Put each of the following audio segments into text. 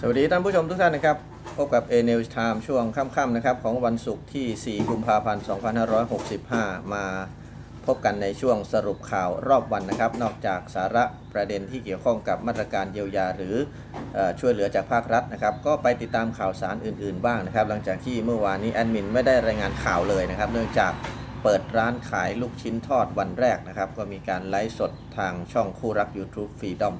สวัสดีท่านผู้ชมทุกท่านนะครับ พบกับ A News Time ช่วงค่ำๆนะครับ ของวันศุกร์ที่ 4 กุมภาพันธ์ 2565 มาพบกันในช่วงสรุปข่าวรอบวันนะครับ นอกจากสาระประเด็นที่เกี่ยวข้องกับมาตรการเยียวยาหรืออช่วยเหลือจากภาครัฐนะครับ ก็ไปติดตามข่าวสารอื่นๆบ้างนะครับ หลังจากที่เมื่อวานนี้แอดมินไม่ได้รายงานข่าวเลยนะครับ เนื่องจากเปิดร้านขายลูกชิ้นทอดวันแรกนะครับ ก็มีการไลฟ์สดทางช่องคู่รัก YouTube Freedom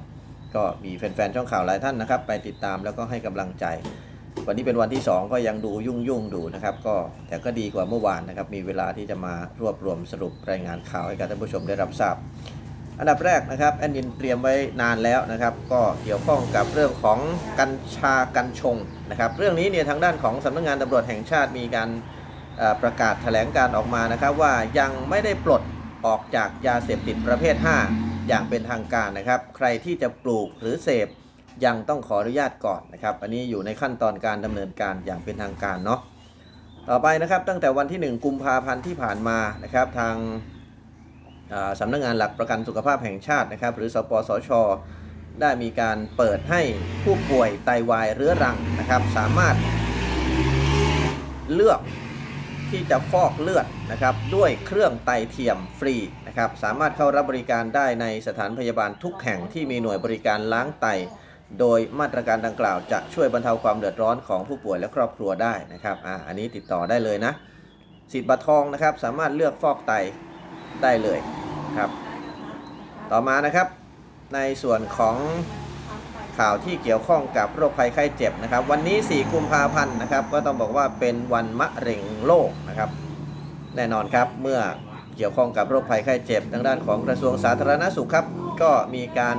ก็มีแฟนๆช่องข่าวหลายท่านนะครับ ไปติดตามแล้วก็ให้กำลังใจ วันนี้เป็นวันที่ 2 ก็ยังดูยุ่งยุ่งๆดูนะครับ ก็แต่ก็ดีกว่าเมื่อวานนะครับ มีเวลาที่จะมารวบรวมสรุปรายงานข่าวให้กับท่านผู้ชมได้รับทราบ อันดับแรกนะครับแอดมินเตรียมไว้นานแล้วนะครับ ก็เกี่ยวข้องกับเรื่องของกัญชากัญชงนะครับ เรื่องนี้เนี่ยทางด้านของสำนักงานตำรวจแห่งชาติมีการประกาศแถลงการออกมานะครับว่ายังไม่ได้ปลดออกจากยาเสพติดประเภท 5 อย่างเป็นทางการนะครับ ใครที่จะปลูกหรือเสพยังต้องขออนุญาตก่อนนะครับ อันนี้อยู่ในขั้นตอนการดำเนินการอย่างเป็นทางการเนาะต่อไปนะครับตั้งแต่วันที่ 1 กุมภาพันธ์ที่ผ่านมานะครับ ทางสำนักงานหลักประกันสุขภาพแห่งชาตินะครับ หรือสปสช ได้มีการเปิดให้ผู้ป่วยไตวายเรื้อรังนะครับ สามารถเลือก ที่จะฟอกเลือดนะครับด้วยเครื่องไตเทียมฟรีนะครับสามารถเข้ารับบริการได้ในสถานพยาบาลทุกแห่งที่มีหน่วยบริการล้างไต โดยมาตรการดังกล่าวจะช่วยบรรเทาความเดือดร้อนของผู้ป่วยและครอบครัวได้นะครับอ่าอันนี้ติดต่อได้เลยนะสิทธิ์บัตรทองนะครับสามารถเลือกฟอกไตได้เลยครับต่อมานะครับในส่วนของ ข่าวที่เกี่ยวข้องกับโรคภัยไข้เจ็บนะครับ วันนี้ 4 กุมภาพันธ์นะครับ ก็ต้องบอกว่าเป็นวันมะเร็งโลกนะครับ แน่นอนครับเมื่อเกี่ยวข้องกับโรคภัยไข้เจ็บทางด้านของกระทรวงสาธารณสุขครับ ก็มีการ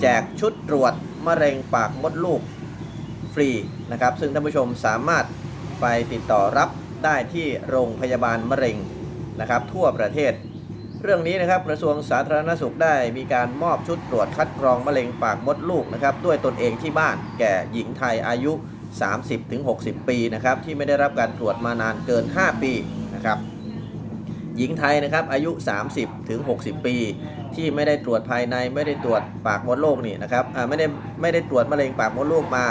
แจกชุดตรวจมะเร็งปากมดลูกฟรีนะครับ ซึ่งท่านผู้ชมสามารถไปติดต่อรับได้ที่โรงพยาบาลมะเร็งนะครับ ทั่วประเทศ เรื่องนี้นะครับกระทรวงสาธารณสุขได้มีการมอบชุดตรวจคัดกรองมะเร็งปากมดลูกนะครับด้วยตนเองที่บ้านแก่หญิงไทยอายุ 30-60 ปีนะครับที่ไม่ได้รับการตรวจมานานเกิน 5 ปีนะครับหญิงไทยนะครับอายุ 30-60 ปี ที่ไม่ได้ตรวจภายในไม่ได้ตรวจปากมดลูกนี่นะครับไม่ได้ไม่ได้ตรวจมะเร็งปากมดลูกมา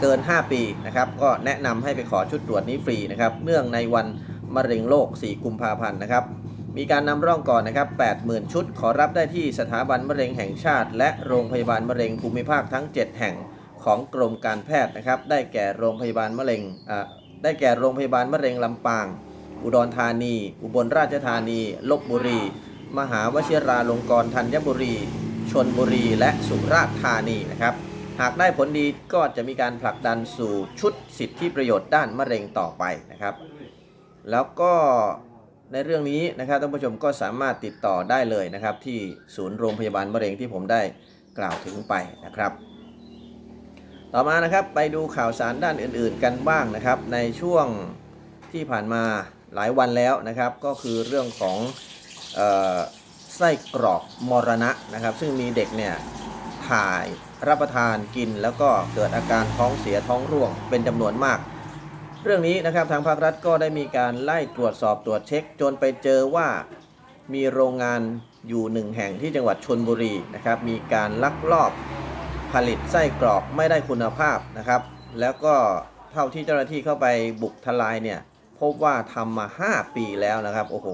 เกิน 5 ปีนะครับก็แนะนำให้ไปขอชุดตรวจนี้ฟรีนะครับเนื่องในวันมะเร็งโลก 4 กุมภาพันธ์นะครับ มีการนำร่องก่อนนะครับ 80,000 ชุด ขอรับได้ที่สถาบันมะเร็งแห่งชาติ และโรงพยาบาลมะเร็งภูมิภาคทั้ง 7 แห่งของกรมการแพทย์นะครับ ได้แก่โรงพยาบาลมะเร็งได้แก่โรงพยาบาลมะเร็งลำปาง อุดรธานี อุบลราชธานีลบบุรี มหาวชิราลงกรณ์ธัญบุรี ชนบุรี และสุราษฎร์ธานีนะครับ หากได้ผลดีก็จะมีการผลักดันสู่ชุดสิทธิประโยชน์ด้านมะเร็งต่อไปนะครับ แล้วก็ ในเรื่องนี้นะครับท่านผู้ชมก็สามารถติดต่อได้เลยนะครับ ที่ศูนย์โรงพยาบาลมะเร็งที่ผมได้กล่าวถึงไปนะครับ ต่อมานะครับไปดูข่าวสารด้านอื่นๆ กันบ้างนะครับ ในช่วงที่ผ่านมาหลายวันแล้วนะครับ ก็คือเรื่องของออไส้กรอกมรณะนะครับ ซึ่งมีเด็กเนี่ยถ่ายรับประทานกิน แล้วก็เกิดอาการท้องเสียท้องร่วงเป็นจำนวนมาก เรื่องนี้นะครับทางภาครัฐก็ได้มีการไล่ตรวจสอบตรวจเช็ค จนไปเจอว่ามีโรงงานอยู่หนึ่งแห่งที่จังหวัดชนบุรีนะครับมีการลักลอบผลิตไส้กรอกไม่ได้คุณภาพนะครับ แล้วก็เท่าที่เจ้าหน้าที่เข้าไปบุกทลายเนี่ยพบว่าทำมา 5 ปีแล้วนะครับโอ้โห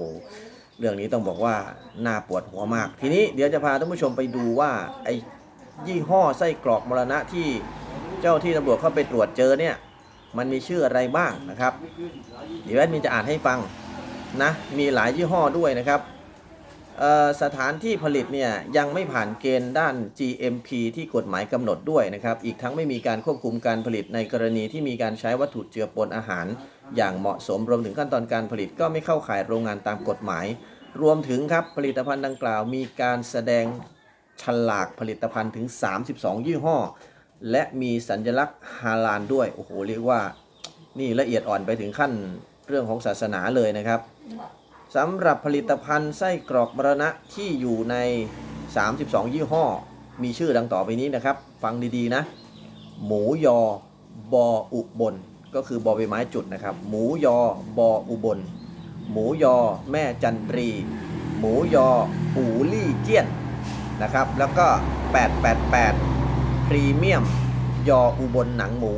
เรื่องนี้ต้องบอกว่าน่าปวดหัวมาก ทีนี้เดี๋ยวจะพาท่านผู้ชมไปดูว่าไอ้ยี่ห้อไส้กรอกมรณะที่เจ้าที่ตำรวจเข้าไปตรวจเจอเนี่ย มันมีชื่ออะไรบ้างนะครับ เดี๋ยวแอดมินจะอ่านให้ฟังนะ มีหลายยี่ห้อด้วยนะครับสถานที่ผลิตเนี่ยยังไม่ผ่านเกณฑ์ด้าน GMP ที่กฎหมายกำหนดด้วยนะครับ อีกทั้งไม่มีการควบคุมการผลิตในกรณีที่มีการใช้วัตถุเจือปนอาหาร อย่างเหมาะสมรวมถึงขั้นตอนการผลิตก็ไม่เข้าข่ายโรงงานตามกฎหมาย รวมถึงครับผลิตภัณฑ์ดังกล่าว มีการแสดงฉลากผลิตภัณฑ์ถึง 32 ยี่ห้อ และมีสัญลักษณ์ฮาลาลด้วย โอ้โห เรียกว่านี่ละเอียดอ่อนไปถึงขั้นเรื่องของศาสนาเลยนะครับสำหรับผลิตภัณฑ์ไส้กรอกมรณะที่อยู่ใน 32 ยี่ห้อ มีชื่อดังต่อไปนี้นะครับ ฟังดีๆนะ หมูยอบออุบล ก็คือบอใบไม้จุดนะครับ หมูยอบออุบล หมูยอแม่จันทรี หมูยอปูลี่เจี้ยนนะครับ แล้วก็ 888 รีเมียม ยออุบลหนังหมู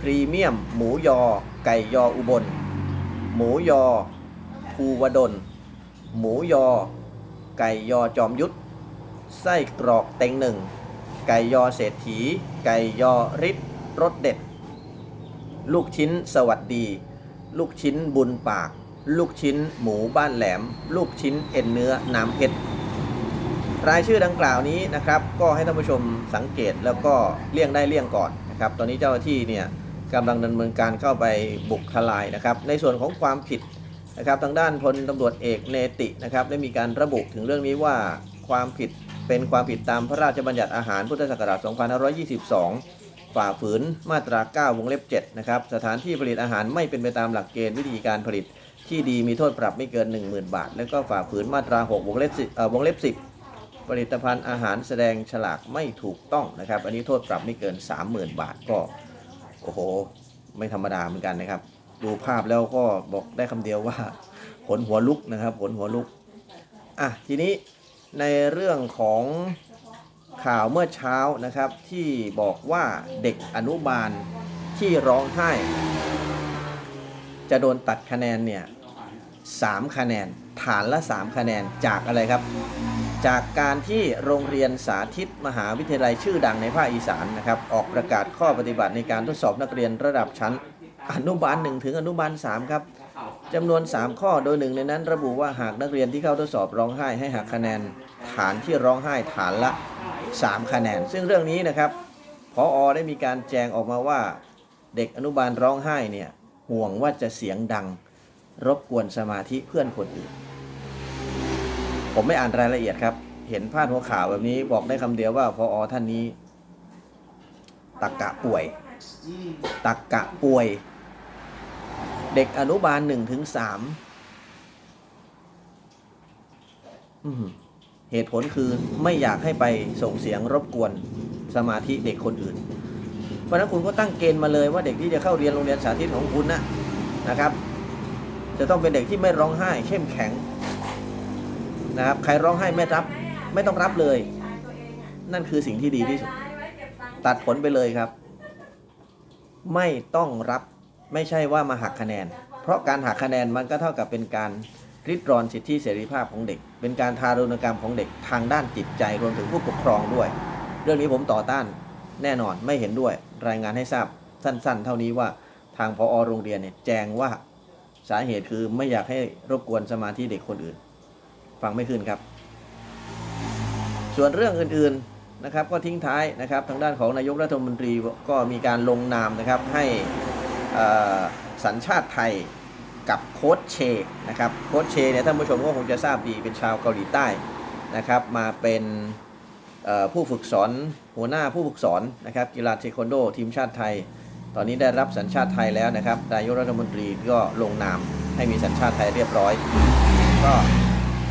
พรีเมียม หมูยอ ไก่ยออุบล หมูยอภูวดล หมูยอ ไก่ยอจอมยุทธไส้กรอกเต็งหนึ่ง ไก่ยอเศรษฐี ไก่ยอริดรสเด็ด ลูกชิ้นสวัสดี ลูกชิ้นบุญปาก ลูกชิ้นหมูบ้านแหลม ลูกชิ้นเอ็นเนื้อน้ำเพชร รายชื่อดังกล่าวนี้นะครับ ก็ให้ท่านผู้ชมสังเกตแล้วก็เลี่ยงได้เลี่ยงก่อนนะครับ ตอนนี้เจ้าหน้าที่เนี่ยกำลังดำเนินการเข้าไปบุกทลายนะครับ ในส่วนของความผิดนะครับทางด้านพลตำรวจเอกเนตินะครับได้มีการระบุถึงเรื่องนี้ว่าความผิดเป็นความผิดตามพระราชบัญญัติอาหารพุทธศักราช 2522 ฝ่าฝืนมาตรา 9 วงเล็บ 7 นะครับ สถานที่ผลิตอาหารไม่เป็นไปตามหลักเกณฑ์วิธีการผลิตที่ดีมีโทษปรับไม่เกิน 10,000 บาท แล้วก็ฝ่าฝืนมาตรา6วงเล็บ10 ผลิตภัณฑ์อาหารแสดงฉลากไม่ถูกต้องนะครับ อันนี้โทษปรับไม่เกิน 30,000 บาทก็ โอ้โห ไม่ธรรมดาเหมือนกันนะครับ ดูภาพแล้วก็บอกได้คำเดียวว่าขนหัวลุกนะครับขนหัวลุก อะ ทีนี้ในเรื่องของข่าวเมื่อเช้านะครับ ที่บอกว่าเด็กอนุบาลที่ร้องไห้ จะโดนตัดคะแนนเนี่ยสามคะแนน ฐานละ 3 คะแนนจากอะไรครับ จากการที่โรงเรียนสาธิตมหาวิทยาลัยชื่อดังในภาคอีสานนะครับออกประกาศข้อปฏิบัติในการทดสอบนักเรียนระดับชั้น อนุบาล 1 ถึงอนุบาล 3 ครับจำนวน 3 ข้อโดยหนึ่งในนั้น ระบุว่าหากนักเรียนที่เข้าทดสอบร้องไห้ให้หักคะแนนฐานที่ร้องไห้ฐานละ 3 คะแนน ซึ่งเรื่องนี้นะครับพออได้มีการแจงออกมาว่าเด็กอนุบาลร้องไห้เนี่ยห่วงว่าจะเสียงดัง รบกวนสมาธิเพื่อนคนอื่น ผมไม่อ่านรายละเอียดครับ เห็นพาดหัวข่าวแบบนี้บอกได้คำเดียวว่าพออท่านนี้ ตักกะป่วยตักกะป่วย เด็กอนุบาลหนึ่งถึงสามอืมเหตุผลคือไม่อยากให้ไปส่งเสียงรบกวนสมาธิเด็กคนอื่น เพราะฉะนั้นคุณก็ตั้งเกณฑ์มาเลยว่าเด็กที่จะเข้าเรียนโรงเรียนสาธิตของคุณนะนะครับ จะต้องเป็นเด็กที่ไม่ร้องไห้เข้มแข็ง นะครับใครร้องไห้ไม่รับไม่ต้องรับเลย นั่นคือสิ่งที่ดีที่สุด ตัดผลไปเลยครับ ไม่ต้องรับไม่ใช่ว่ามาหักคะแนน เพราะการหักคะแนนมันก็เท่ากับเป็นการริดรอนสิทธิเสรีภาพของเด็ก เป็นการทารุณกรรมของเด็กทางด้านจิตใจรวมถึงผู้ปกครองด้วย เรื่องนี้ผมต่อต้านแน่นอนไม่เห็นด้วย รายงานให้ทราบสั้น ๆ เท่านี้ว่าทางพอโรงเรียนเนี่ยแจ้งว่าสาเหตุคือไม่อยากให้รบกวนสมาธิเด็กคนอื่น ฟังไม่ขึ้นครับ ส่วนเรื่องอื่นๆนะครับ ก็ทิ้งท้ายนะครับ ทางด้านของนายกรัฐมนตรีก็มีการลงนามนะครับให้สัญชาติไทยกับโค้ชเชนะครับโค้ชเชเนี่ยท่านผู้ชมก็คงจะทราบดีเป็นชาวเกาหลีใต้นะครับ มาเป็นผู้ฝึกสอนหัวหน้าผู้ฝึกสอนนะครับกีฬาเทควันโดทีมชาติไทย ตอนนี้ได้รับสัญชาติไทยแล้วนะครับนายกรัฐมนตรีก็ลงนามให้มีสัญชาติไทยเรียบร้อย ก็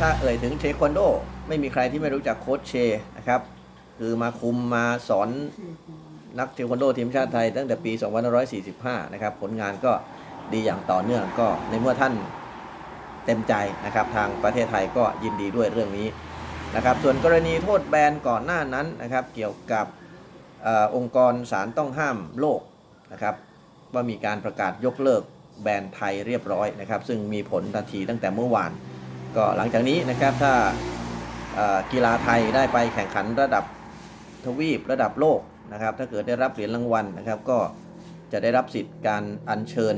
ถ้าเอ่ยถึงเทควันโด ไม่มีใครที่ไม่รู้จักโค้ชเชนะครับ คือมาคุมมาสอนนักเทควันโดทีมชาติไทยตั้งแต่ปี 2545 นะครับ ผลงานก็ดีอย่างต่อเนื่องก็ในเมื่อท่านเต็มใจนะครับ ทางประเทศไทยก็ยินดีด้วยเรื่องนี้นะครับ ส่วนกรณีโทษแบนก่อนหน้านั้นนะครับ เกี่ยวกับอองค์กรสารต้องห้ามโลกนะครับว่ามีการประกาศยกเลิกแบนไทยเรียบร้อยนะครับ ซึ่งมีผลทันทีตั้งแต่เมื่อวาน ก็หลังจากนี้นะครับถ้ากีฬาไทยได้ไปแข่งขันระดับทวีประดับโลกนะครับ ถ้าเกิดได้รับเหรียญรางวัลนะครับ ก็จะได้รับสิทธิ์การอัญเชิญ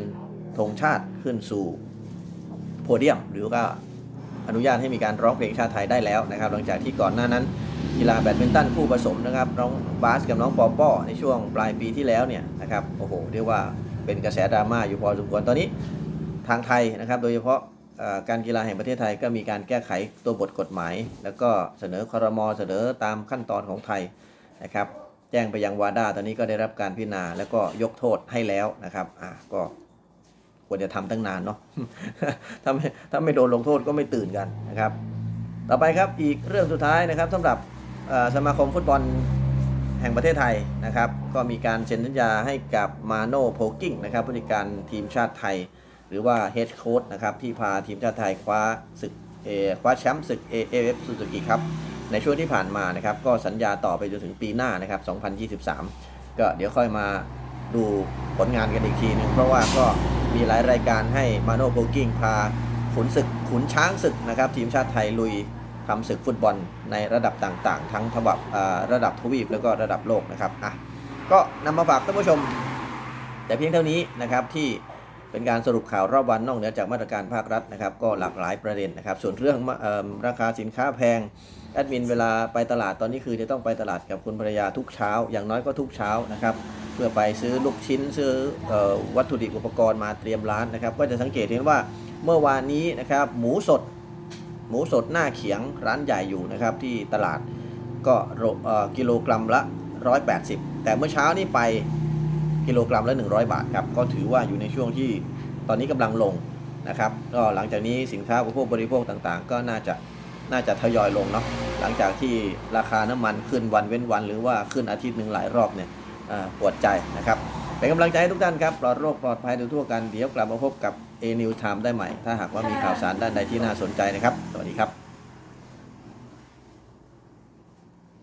ธงชาติขึ้นสู่โพเดียม หรือก็อนุญาตให้มีการร้องเพลงชาติไทยได้แล้วนะครับ หลังจากที่ก่อนหน้านั้นกีฬาแบดมินตันคู่ผสมนะครับน้องบาสกับน้องปอป้อในช่วงปลายปีที่แล้วเนี่ยนะครับโอ้โหเรียกว่าเป็นกระแสดราม่าอยู่พอสมควรตอนนี้ทางไทยนะครับ โดยเฉพาะ การกีฬาแห่งประเทศไทยก็มีการแก้ไขตัวบทกฎหมาย แล้วก็เสนอครมเสนอตามขั้นตอนของไทยนะครับ แจ้งไปยังวาดาตอนนี้ก็ได้รับการพิจารณาแล้วก็ยกโทษให้แล้วนะครับอะก็ควรจะทำตั้งนานเนาะถ้าไม่ถ้าไม่โดนลงโทษก็ไม่ตื่นกันนะครับ ต่อไปครับอีกเรื่องสุดท้ายนะครับสำหรับสมาคมฟุตบอลแห่งประเทศไทยนะครับ ก็มีการเซ็นสัญญาให้กับมาโนโพกิ้งนะครับผู้จัดการทีมชาติไทย หรือว่าเฮดโค้ชนะครับที่พาทีมชาติไทยคว้าศึกเอคว้าแชมป์ศึก AFF Suzuki ครับในช่วงที่ผ่านมานะครับก็สัญญาต่อไปจนถึงปีหน้านะครับ 2023 ก็เดี๋ยวค่อยมาดูผลงานกันอีกทีหนึงเพราะว่าก็มีหลายรายการให้มาโนโบกิ้งพาขุนศึกขุนช้างศึกนะครับทีมชาติไทยลุยทำศึกฟุตบอลในระดับต่างๆ ทั้งทบับระดับทวีปแล้วก็ระดับโลกนะครับอะก็นำมาฝากท่านผู้ชม แต่เพียงเท่านี้นะครับที่ เป็นการสรุปข่าวรอบวันนอกเหนือจากมาตรการภาครัฐนะครับ ก็หลากหลายประเด็นนะครับ ส่วนเรื่องเอราคาสินค้าแพงแอดมินเวลาไปตลาดตอนนี้คือจะต้องไปตลาดกับคุณภรรยาทุกเช้า อย่างน้อยก็ทุกเช้านะครับ เพื่อไปซื้อลูกชิ้นซื้อออวัตถุดิบอุปกรณ์มาเตรียมร้านนะครับ ก็จะสังเกตเห็นว่าเมื่อวานนี้นะครับ หมูสด หมูสดหน้าเขียงร้านใหญ่อยู่นะครับ ที่ตลาดก็กิโลกรัมละ 180 แต่เมื่อเช้านี่ไป กิโลกรัมละ 100 บาทครับ ก็ถือว่าอยู่ในช่วงที่ตอนนี้กำลังลงนะครับ ก็หลังจากนี้สินค้าอุปโภคบริโภคต่างๆ ก็น่าจะน่าจะทยอยลงเนาะ หลังจากที่ราคาน้ำมันขึ้นวันเว้นวัน หรือว่าขึ้นอาทิตย์หนึ่งหลายรอบเนี่ยปวดใจนะครับเป็นกำลังใจให้ทุกท่านครับ ปลอดโรคปลอดภัยโดยทั่วกันเดี๋ยวกลับมาพบกับ A New Time ได้ใหม่ ถ้าหากว่ามีข่าวสารด้านใดที่น่าสนใจนะครับ สวัสดีครับ